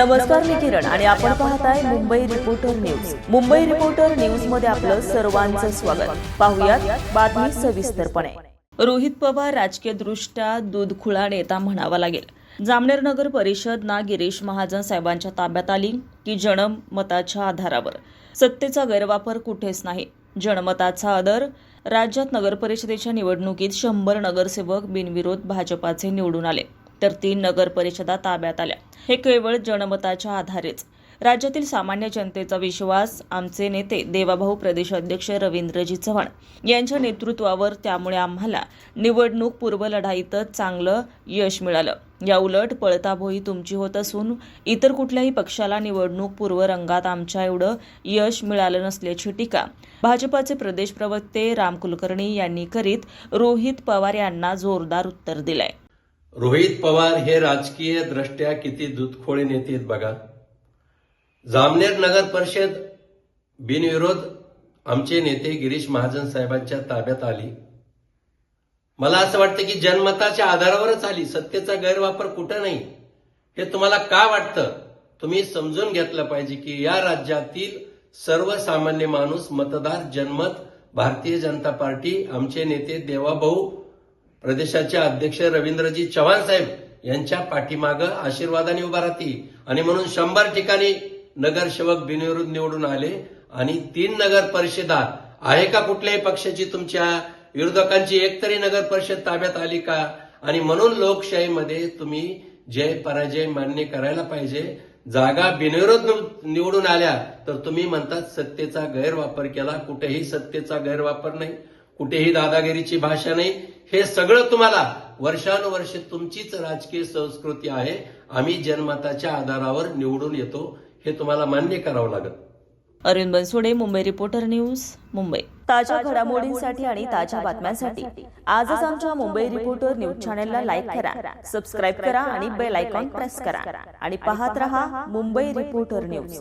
नमस्कार मी किरण. आणि आपण पाहताय Mumbai reporter news Mumbai reporter न्यूजमध्ये आपलं सर्वांचं स्वागत. पाहुयात बातमी सविस्तरपणे. रोहित पवार राजकीय दृष्ट्या दूधखुळा नेता म्हणावा लागेल. जामनेर नगर परिषद ना गिरीश महाजन साहेबांच्या ताब्यात आली की जनमताच्या आधारावर. सत्तेचा गैरवापर कुठेच नाही. जनमताचा आदर राज्यात नगरपरिषदेच्या निवडणुकीत शंभर नगरसेवक बिनविरोध भाजपाचे निवडून आले. तर तीन नगर परिषदा ताब्यात आल्या. हे केवळ जनमताच्या आधारेच. राज्यातील सामान्य जनतेचा विश्वास आमचे नेते देवाभाऊ प्रदेश अध्यक्ष रवींद्रजी चव्हाण यांच्या नेतृत्वावर त्यामुळे आम्हाला निवडणूक पूर्व लढाईतच चांगलं यश मिळालं. या उलट पळताभोई तुमची होत असून इतर कुठल्याही पक्षाला निवडणूक पूर्व रंगात आमच्या एवढं यश मिळालं नसल्याची टीका भाजपाचे प्रदेश प्रवक्ते राम कुलकर्णी यांनी करीत रोहित पवार यांना जोरदार उत्तर दिलंय. रोहित पवार हे राजकीय दृष्ट्या किती दुधखोळे नेते आहेत बघा. जामनेर नगर परिषद बिनविरोध आमचे नेते गिरीश महाजन साहेबांच्या ताब्यात आली. मला असं वाटतं की जनमताच्या आधारावरच आली. सत्तेचा गैरवापर कुठं नाही? हे तुम्हाला का वाटतं? तुम्ही समजून घेतलं पाहिजे की या राज्यातील सर्वसामान्य माणूस मतदार जनमत भारतीय जनता पार्टी आमचे नेते देवाभाऊ प्रदेशाचे अध्यक्ष रवींद्रजी चव्हाण साहेब यांच्या पाठीमागं आशीर्वादाने उभा राहतील. आणि म्हणून शंभर ठिकाणी नगरसेवक बिनविरोध निवडून आले आणि तीन नगर परिषदा आहे का कुठल्याही पक्षाची? तुमच्या विरोधकांची एक तरी नगर परिषद ताब्यात आली का? आणि म्हणून लोकशाहीमध्ये तुम्ही जय पराजय मान्य करायला पाहिजे जागा बिनविरोध निवडून आल्या तर तुम्ही म्हणतात सत्तेचा गैरवापर केला. कुठेही सत्तेचा गैरवापर नाही. कुठेही दादागिरीची भाषा नाही. हे सगळं तुम्हाला वर्षानुवर्ष तुमचीच राजकीय संस्कृती आहे. आम्ही जनमताच्या आधारावर निवडून येतो. हे तुम्हाला मान्य करावं लागत अरविंद बनसोडे मुंबई रिपोर्टर न्यूज मुंबई. ताज्या घडामोडींसाठी आणि ताज्या बातम्यांसाठी आजच आमच्या मुंबई रिपोर्टर न्यूज चॅनलला लाईक करा सबस्क्राईब करा आणि बेल आयकॉन प्रेस करा. आणि पाहत रहा मुंबई रिपोर्टर न्यूज.